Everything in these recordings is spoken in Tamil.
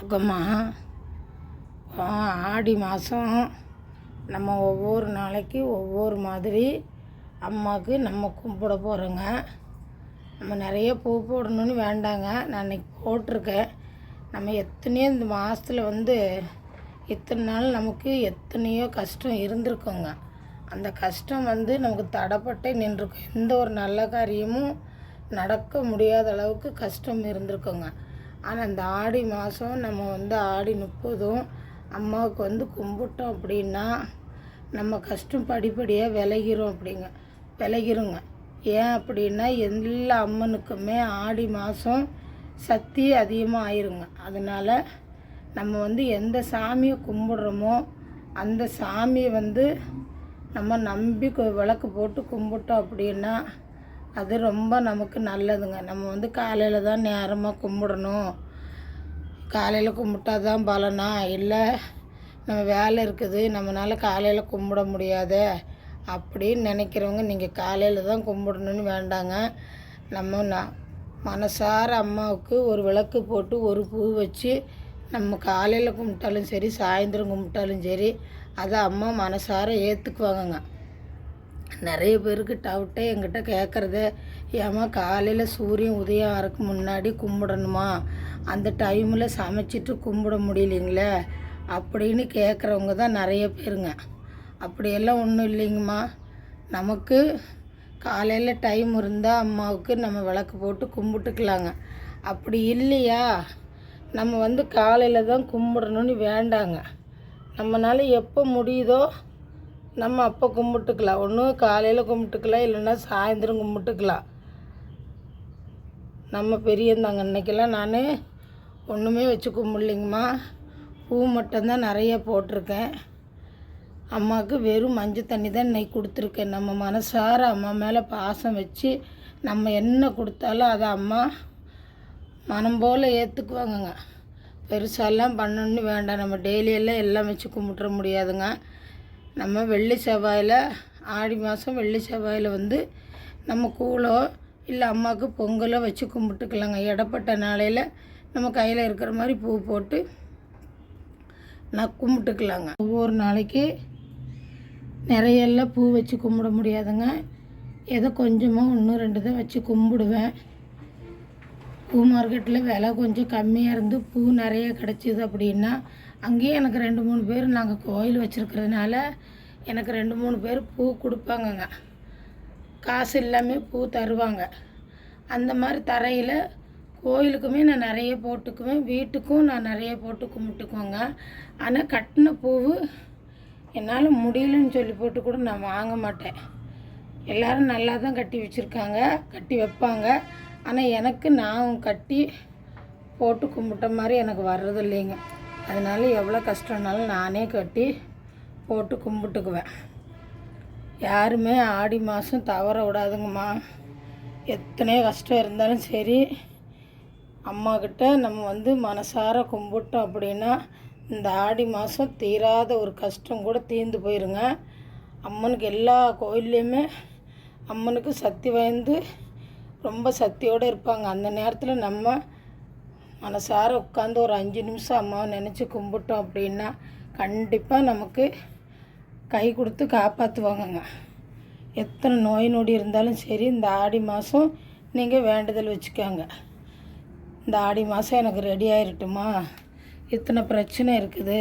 வணக்கம்மா ஆடி மாதம் நம்ம ஒவ்வொரு நாளைக்கு ஒவ்வொரு மாதிரி அம்மாவுக்கு நம்ம கும்பிட போகிறோங்க நம்ம நிறைய பூ போடணும்னு வேண்டாங்க. நான் இன்றைக்கி போட்டிருக்கேன். நம்ம எத்தனையோ இந்த மாதத்தில் வந்து இத்தனை நாள் நமக்கு எத்தனையோ கஷ்டம் இருந்திருக்குங்க. அந்த கஷ்டம் வந்து நமக்கு தடைப்பட்டே நின்றுருக்கும் எந்த ஒரு நல்ல காரியமும் நடக்க முடியாத அளவுக்கு கஷ்டம் இருந்திருக்குங்க. ஆனால் அந்த ஆடி மாதம் நம்ம வந்து ஆடி முப்பதும் அம்மாவுக்கு வந்து கும்பிட்டோம் அப்படின்னா நம்ம கஷ்டம் படிப்படியாக விலகிரும் அப்படிங்க விலகிருங்க. ஏன் அப்படின்னா எல்லா அம்மனுக்குமே ஆடி மாதம் சக்தி அதிகமாக ஆயிருங்க அதனால் நம்ம வந்து எந்த சாமியை கும்பிடுறோமோ அந்த சாமியை வந்து நம்ம நம்பி விளக்கு போட்டு கும்பிட்டோம் அப்படின்னா அது ரொம்ப நமக்கு நல்லதுங்க. நம்ம வந்து காலையில் தான் நேரமாக கும்பிடணும். காலையில் கும்பிட்டா தான் பலனா? இல்லை நம்ம வேலை இருக்குது நம்மளால் காலையில் கும்பிட முடியாத? அப்படின்னு நினைக்கிறவங்க நீங்கள் காலையில் தான் கும்பிடணும்னு வேண்டாங்க. நம்ம மனசார அம்மாவுக்கு ஒரு விளக்கு போட்டு ஒரு பூ வச்சு நம்ம காலையில் கும்பிட்டாலும் சரி சாயந்தரம் கும்பிட்டாலும் சரி அதை அம்மா மனசார ஏற்றுக்குவாங்கங்க நிறைய பேருக்கு டவுட்டே என்கிட்ட கேட்குறது ஏம்மா காலையில் சூரியன் உதயம் வரக்கு முன்னாடி கும்பிடணுமா? அந்த டைமில் சமைச்சிட்டு கும்பிட முடியலைங்களே? அப்படின்னு கேட்குறவங்க தான் நிறைய பேருங்க. அப்படியெல்லாம் ஒன்றும் இல்லைங்கம்மா. நமக்கு காலையில் டைம் இருந்தால் அம்மாவுக்கு நம்ம விளக்கு போட்டு கும்பிட்டுக்கலாங்க. அப்படி இல்லையா? நம்ம வந்து காலையில் தான் கும்பிடணும்னு வேண்டாங்க. நம்மளால எப்போ முடியுதோ நம்ம அப்போ கும்பிட்டுக்கலாம் ஒன்று காலையில் கும்பிட்டுக்கலாம் இல்லைன்னா சாயந்தரம் கும்பிட்டுக்கலாம் நம்ம பெரியந்தாங்க இன்னைக்கெல்லாம் நான் ஒன்றுமே வச்சு கும்பிட்லிங்கம்மா. பூ மட்டும்தான் நிறைய போட்டிருக்கேன். அம்மாவுக்கு வெறும் மஞ்சள் தண்ணி தான் இன்னைக்கு கொடுத்துருக்கேன். நம்ம மனசார அம்மா மேலே பாசம் வச்சு நம்ம என்ன கொடுத்தாலும் அதை அம்மா மனம் போல் ஏற்றுக்குவாங்கங்க பெருசாலாம் பண்ணணும்னு வேண்டாம். நம்ம டெய்லியெல்லாம் எல்லாம் வச்சு கும்பிட்ற முடியாதுங்க. நம்ம வெள்ளி செவ்வாயில் ஆடி மாதம் வெள்ளி செவ்வாயில் வந்து நம்ம கூழோ இல்லை அம்மாவுக்கு பொங்கலோ வச்சு கும்பிட்டுக்கலாங்க. இடப்பட்ட நாளையில் நம்ம கையில் இருக்கிற மாதிரி பூ போட்டு நான் கும்பிட்டுக்கலாங்க. ஒவ்வொரு நாளைக்கு நிறையெல்லாம் பூ வச்சு கும்பிட முடியாதுங்க. ஏதோ கொஞ்சமாக ஒன்று ரெண்டு தான் வச்சு கும்பிடுவேன். பூ மார்க்கெட்டில் விலை கொஞ்சம் கம்மியாக இருந்து பூ நிறைய கிடச்சிது அப்படின்னா அங்கேயும் எனக்கு ரெண்டு மூணு பேர் நாங்கள் கோயில் வச்சுருக்கிறதுனால எனக்கு ரெண்டு மூணு பேர் பூ கொடுப்பாங்கங்க. காசு இல்லாமல் பூ தருவாங்க. அந்த மாதிரி தரையில் கோயிலுக்குமே நான் நிறைய போட்டுக்குவேன். வீட்டுக்கும் நான் நிறைய போட்டு கும்பிட்டுக்குவேங்க. ஆனால் கட்டின பூவு என்னால் முடியலன்னு சொல்லி போட்டு கூட நான் வாங்க மாட்டேன். எல்லோரும் நல்லா தான் கட்டி வச்சுருக்காங்க கட்டி வைப்பாங்க. ஆனால் எனக்கு நான் கட்டி போட்டு கும்பிட்ட மாதிரி எனக்கு வர்றது இல்லைங்க. அதனால எவ்வளோ கஷ்டம்னாலும் நானே கட்டி போட்டு கும்பிட்டுக்குவேன். யாருமே ஆடி மாதம் தவற விடாதுங்கம்மா. எத்தனையோ கஷ்டம் இருந்தாலும் சரி அம்மாக்கிட்ட நம்ம வந்து மனசார கும்பிட்டோம் அப்படின்னா இந்த ஆடி மாதம் தீராத ஒரு கஷ்டம் கூட தீர்ந்து போயிருங்க. அம்மனுக்கு எல்லா கோயில்லையுமே அம்மனுக்கு சக்தி வாய்ந்து ரொம்ப சக்தியோடு இருப்பாங்க. அந்த நேரத்தில் நம்ம மனசார உட்காந்து ஒரு அஞ்சு நிமிஷம் அம்மாவை நினச்சி கும்பிட்டோம் அப்படின்னா கண்டிப்பாக நமக்கு கை கொடுத்து காப்பாற்றுவாங்கங்க எத்தனை நோய் நொடி இருந்தாலும் சரி இந்த ஆடி மாதம் நீங்கள் வேண்டுதல் வச்சுக்கோங்க. இந்த ஆடி மாதம் எனக்கு ரெடி ஆகிருட்டுமா இத்தனை பிரச்சனை இருக்குது.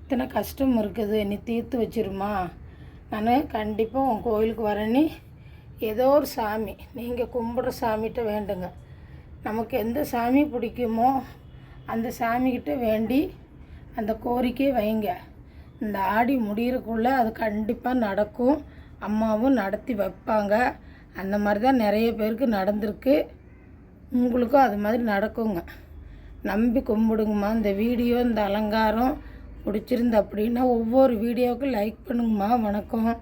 இத்தனை கஷ்டம் இருக்குது. நீ தீர்த்து வச்சிருமா? நான் கண்டிப்பாக உன் கோயிலுக்கு வரேன்னு ஏதோ ஒரு சாமி. நீங்கள் கும்பிட்ற சாமிகிட்ட வேண்டுங்க. நமக்கு எந்த சாமி பிடிக்குமோ அந்த சாமிக்கிட்ட வேண்டி அந்த கோரிக்கையை வைங்க. இந்த ஆடி முடிகிறக்குள்ளே அது கண்டிப்பாக நடக்கும். அம்மாவும் நடத்தி வைப்பாங்க. அந்த மாதிரி தான் நிறைய பேருக்கு நடந்திருக்கு. உங்களுக்கும் அது மாதிரி நடக்குங்க. நம்பி கும்பிடுங்கம்மா. இந்த வீடியோ இந்த அலங்காரம் பிடிச்சிருந்து அப்படின்னா ஒவ்வொரு வீடியோவுக்கும் லைக் பண்ணுங்கம்மா. வணக்கம்.